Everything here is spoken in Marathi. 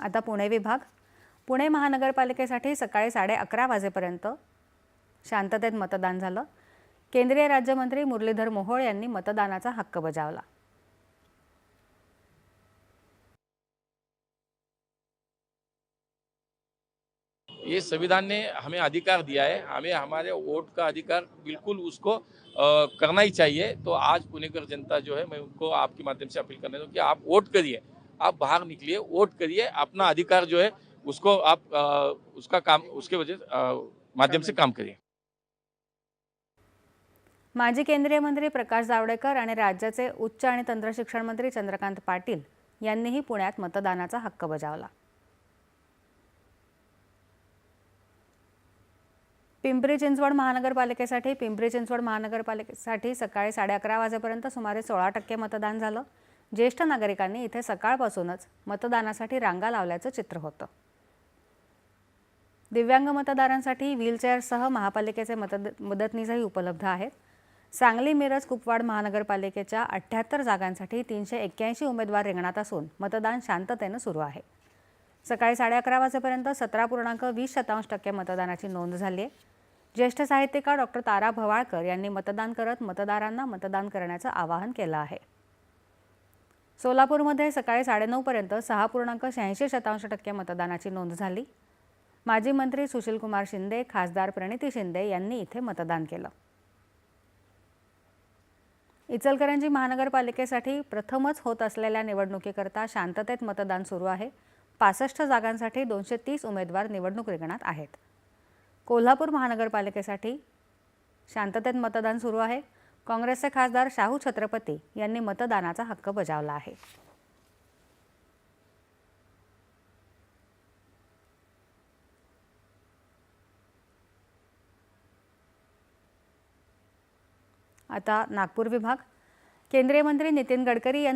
आता पुणे विभाग. पुणे महानगरपालिकेसाठी सकाळी साडे अकरा वाजेपर्यंत शांततेत मतदान झालं. केंद्रीय राज्यमंत्री मुरलीधर मोहोळ यांनी मतदानाचा हक्क बजावला. ये संविधान ने हमें अधिकार दिया है। हमें हमारे वोट का अधिकार बिल्कुल उसको करना ही चाहिए। तो आज पुणेकर जनता जो है मैं उनको आपके माध्यम से अपील करने दूँ कि आप वोट करिए। आप बाहर निकलिए वोट करिए अपना अधिकार जो है उसको आप आ, उसका काम उसके वजह माध्यम से काम करिए। माजी केंद्रीय मंत्री प्रकाश जावडेकर आणि राज्याचे उच्च आणि तंत्र शिक्षण मंत्री चंद्रकांत पाटील यांनीही पुण्यात मतदानाचा हक्क बजावला. पिंपरी चिंचवड महानगरपालिकेसाठी पिंपरी चिंचवड महानगरपालिकेसाठी सकाळी साडे अकरा वाजेपर्यंत सुमारे सोळा टक्के मतदान झालं. ज्येष्ठ नागरिकांनी इथे सकाळपासूनच मतदानासाठी रांगा लावल्याचं चित्र होतं. दिव्यांग मतदारांसाठी व्हीलचेअरसह महापालिकेचे मतद मदतनीसही उपलब्ध आहेत. सांगली मिरज कुपवाड महानगरपालिकेच्या अठ्ठ्याहत्तर जागांसाठी तीनशे एक्क्याऐंशी उमेदवार रिंगणात असून मतदान शांततेनं सुरू आहे. सकाळी साडे अकरा वाजेपर्यंत सतरा पूर्णांक वीस शतांश टक्के मतदानाची नोंद झाली आहे. ज्येष्ठ साहित्यकार डॉक्टर तारा भवाळकर यांनी मतदान करत मतदारांना मतदान करण्याचं आवाहन केलं आहे. सोलापूरमध्ये सकाळी साडेनऊपर्यंत सहा पूर्णांक शहाऐंशी शतांश टक्के मतदानाची नोंद झाली. माजी मंत्री सुशीलकुमार शिंदे खासदार प्रणिती शिंदे यांनी इथे मतदान केलं. इचलकरंजी महानगरपालिकेसाठी प्रथमच होत असलेल्या निवडणुकीकरता शांततेत मतदान सुरू आहे. पासष्ट जागांसाठी दोनशे तीस उमेदवार निवडणूक रिंगणात आहेत. कोल्हापूर महानगरपालिकेसाठी शांततेत मतदान सुरू आहे. काँग्रेसचे खासदार शाहू छत्रपती यांनी मतदानाचा हक्क बजावला आहे. आता नागपूर विभाग. केंद्रीय मंत्री नितीन गडकरी यांनी